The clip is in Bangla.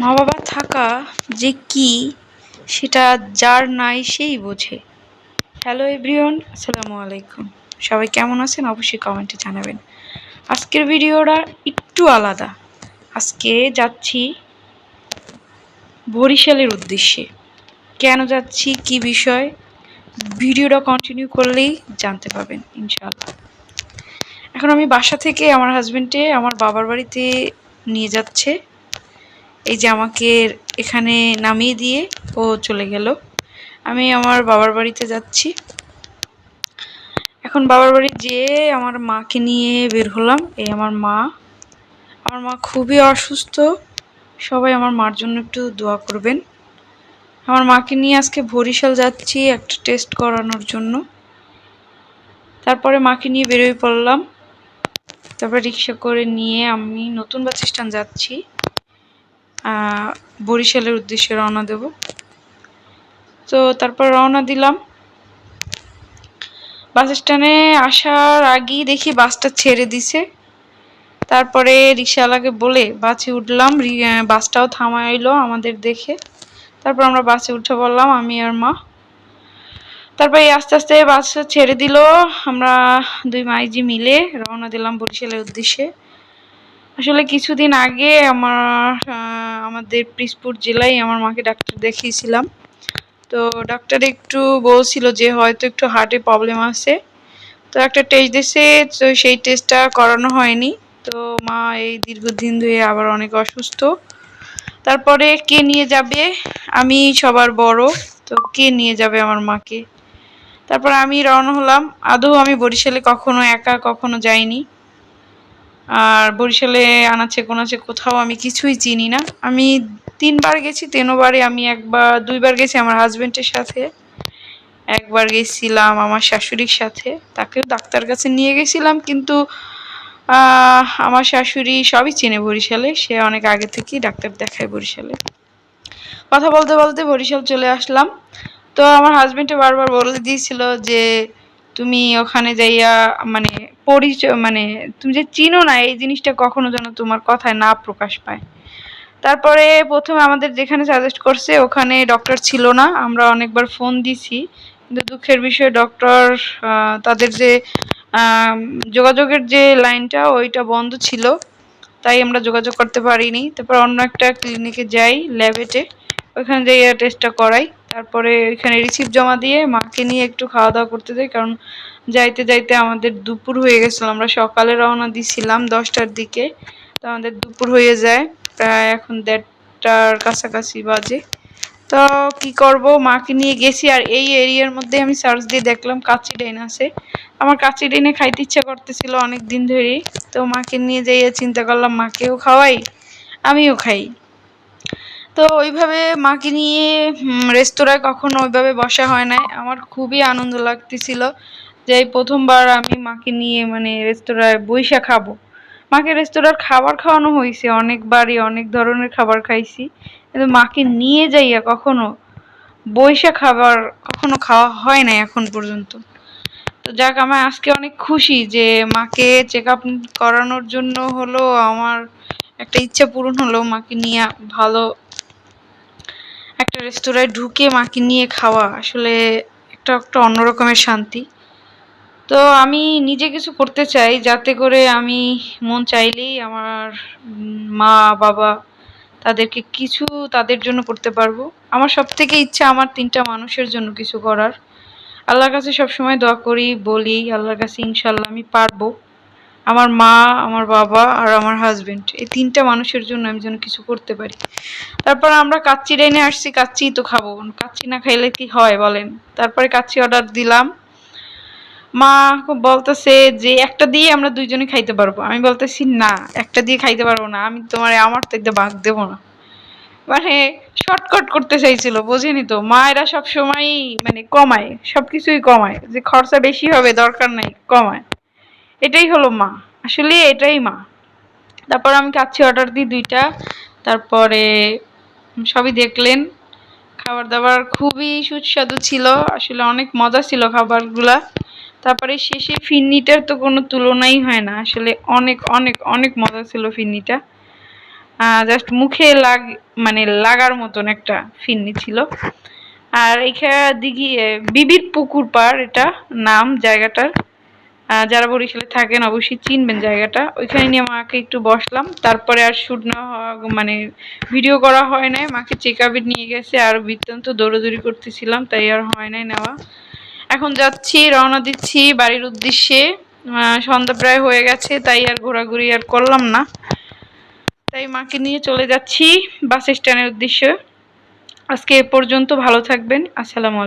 মা বাবা থাকা যে কি, সেটা যার নাই সেই বোঝে। হ্যালো এভরিওন আসসালামু আলাইকুম। সবাই কেমন আছেন? অবশ্যই কমেন্টে জানাবেন। আজকের ভিডিওটা একটু আলাদা। আজকে যাচ্ছি বরিশালের উদ্দেশ্যে। কেন যাচ্ছি, কি বিষয়, ভিডিওটা কন্টিনিউ করলেই জানতে পাবেন ইনশাল্লাহ এখন আমি বাসা থেকে আমার হাজব্যান্ডে আমার বাবার বাড়িতে নিয়ে যাচ্ছে। এই যে আমাকে এখানে নামিয়ে দিয়ে ও চলে গেল। আমি আমার বাবার বাড়িতে যাচ্ছি। এখন বাবার বাড়ি যেয়ে আমার মাকে নিয়ে বের হলাম। এই আমার মা। আমার মা খুবই অসুস্থ। সবাই আমার মার জন্য একটু দোয়া করবেন। আমার মাকে নিয়ে আজকে বরিশাল যাচ্ছি একটা টেস্ট করানোর জন্য। তারপরে মাকে নিয়ে বেরোয় পড়লাম। তারপরে রিক্সা করে নিয়ে আমি নতুন বাস স্ট্যান্ড যাচ্ছি। বরিশালের উদ্দেশ্যে রওনা দেব। তো তারপর রওনা দিলাম। বাস স্ট্যান্ডে আসার আগেই দেখি বাসটা ছেড়ে দিছে। তারপরে রিক্সাওয়ালাকে বলে বাসে উঠলাম বাসটাও থামাইলো আমাদের দেখে। তারপর আমরা বাসে উঠে পড়লাম, আমি আর মা। তারপরে আস্তে আস্তে বাস ছেড়ে দিল। আমরা দুই মাইজি মিলে রওনা দিলাম বরিশালের উদ্দেশ্যে। আসলে কিছুদিন আগে আমার আমাদের পিসপুর জেলায় আমার মাকে ডাক্তার দেখিয়েছিলাম। তো ডাক্তার একটু বলছিল যে হয়তো একটু হার্টে প্রবলেম আছে। তো একটা টেস্ট দিয়েছে, তো সেই টেস্টটা করানো হয়নি। তো মা এই দীর্ঘদিন ধরে আবার অনেক অসুস্থ। তারপরে কে নিয়ে যাবে? আমি সবার বড়, তো কে নিয়ে যাবে আমার মাকে? তারপর আমি রওনা হলাম। আদৌ আমি বরিশালে কখনো একা কখনো যাইনি। আর বরিশালে আনাচ্ছে কোনাচ্ছে কোথাও আমি কিছুই চিনি না। আমি তিনবার গেছি তিনবারে আমি একবার, দুইবার গেছি আমার হাজব্যান্ডের সাথে। একবার গেছিলাম আমার শাশুড়ির সাথে, তাকেও ডাক্তার কাছে নিয়ে গেছিলাম, কিন্তু আমার শাশুড়ি সবই চেনে বরিশালে, সে অনেক আগে থেকেই ডাক্তার দেখায় বরিশালে। কথা বলতে বলতে বরিশাল চলে আসলাম। তো আমার হাজব্যান্ডে বারবার বলে দিয়েছিল যে তুমি ওখানে যাইয়া মানে পরিচয় মানে তুমি যে চিনো না, এই জিনিসটা কখনো যেন তোমার কথায় না প্রকাশ পায়। তারপরে প্রথমে আমাদের যেখানে সাজেস্ট করছে, ওখানে ডক্টর ছিল না, আমরা অনেকবার ফোন দিছি। কিন্তু দুঃখের বিষয় ডক্টর তাদের যে যোগাযোগের যে লাইনটা ওইটা বন্ধ ছিল। তাই আমরা যোগাযোগ করতে পারিনি। তারপর অন্য একটা ক্লিনিকে যাই ল্যাবেটে ওইখানে যাই টেস্টটা করাই। তারপরে ওইখানে রিসিপ্ট জমা দিয়ে মাকে নিয়ে একটু খাওয়া দাওয়া করতে যাই, কারণ যাইতে যাইতে আমাদের দুপুর হয়ে গেছিল। আমরা সকালে রওনা দিছিলাম দশটার দিকে, তো আমাদের দুপুর হয়ে যায় প্রায় এখন দেড়টার কাছাকাছি বাজে। তো কি করব? মাকে নিয়ে গেছি আর এই এরিয়ার মধ্যে আমি সার্চ দিয়ে দেখলাম কাচি ডাইন আছে। আমার কাচি ডাইনে খাইতে ইচ্ছা করতেছিল অনেক দিন ধরেই, তো মাকে নিয়ে যাইয়া চিন্তা করলাম মাকেও খাওয়াই, আমিও খাই। তো ওইভাবে মাকে নিয়ে রেস্তোরাঁয় কখনো ওইভাবে বসা হয় নাই। আমার খুবই আনন্দ লাগতেছিল যে এই প্রথমবার আমি মাকে নিয়ে মানে রেস্তোরাঁয় বইসা খাব। মাকে রেস্তোরাঁর খাবার খাওয়ানো হয়েছে, অনেকবারই অনেক ধরনের খাবার খাইছি। কিন্তু মাকে নিয়ে যাইয়া কখনো বইসা খাবার কখনো খাওয়া হয় নাই এখন পর্যন্ত। তো যাক, আমার আজকে অনেক খুশি যে মাকে চেক আপ করানোর জন্য হলো আমার একটা ইচ্ছা পূরণ হলো মাকে নিয়ে ভালো একটা রেস্তোরাঁয় ঢুকে মাকে নিয়ে খাওয়া আসলে একটা একটা অন্যরকমের শান্তি। তো আমি নিজে কিছু করতে চাই যাতে করে আমি মন চাইলেই আমার মা, বাবা তাদেরকে কিছু তাদের জন্য করতে পারব। আমার সব থেকে ইচ্ছা আমার তিনটা মানুষের জন্য কিছু করার। আল্লাহর কাছে সবসময় দোয়া করি, বলি, আল্লাহর কাছে ইনশাল্লাহ আমি পারব। আমার মা, আমার বাবা আর আমার হাজবেন্ড এই তিনটা মানুষের জন্য আমি যেন কিছু করতে পারি। তারপর আমরা কাচ্চি ডাইনে আসছি কাচ্চি তো খাব। কাচ্চি না খাইলে কি হয় বলেন? তারপরে কাচ্চি অর্ডার দিলাম। মা বলতেছে যে, একটা দিয়ে আমরা দুইজনে খাইতে পারব। আমি বলতেছি, না, একটা দিয়ে খাইতে পারব না। আমি তোমার, আমার তো একটা বাঘ দেবো না। মানে শর্টকাট করতে চাইছিল, বোঝেনি তো? মায়েরা সব সময় মানে কমায় সব কিছুই কমায়। যে খরচা বেশি হবে, দরকার নাই, কমায়। এটাই হলো মা। আসলে এটাই মা। তারপর আমি কাচ্ছি অর্ডার দিই দুইটা। তারপরে সবই দেখলেন। খাবার দাবার খুবই সুস্বাদু ছিল। আসলে অনেক মজা ছিল খাবারগুলা। তারপরে শেষে ফিন্নিটার তো কোনো তুলনাই হয় না। আসলে অনেক অনেক অনেক মজা ছিল ফিন্নিটা। জাস্ট মুখে লাগ মানে লাগার মতন একটা ফিরনি ছিল। আর এইখানে দিঘি বিবির পুকুর পাড় এটা নাম জায়গাটার। যারা বরিশালে থাকেন অবশ্যই চিনবেন জায়গাটা। ওইখানে নিয়ে মাকে একটু বসলাম। তারপরে আর শ্যুট না হওয়া মানে ভিডিও করা হয় নাই। মাকে চেক নিয়ে গেছে। আর বৃত্তান্ত দৌড়াদৌড়ি করতেছিলাম, তাই আর হয় নাই নেওয়া। এখন যাচ্ছি, রওনা দিচ্ছি বাড়ির উদ্দেশ্যে। সন্ধ্যা প্রায় হয়ে গেছে, তাই আর ঘোরাঘুরি আর করলাম না। তাই মাকে নিয়ে চলে যাচ্ছি বাস স্ট্যান্ডের উদ্দেশ্যে। আজকে এ পর্যন্ত ভালো থাকবেন। আসসালামু আলাইকুম।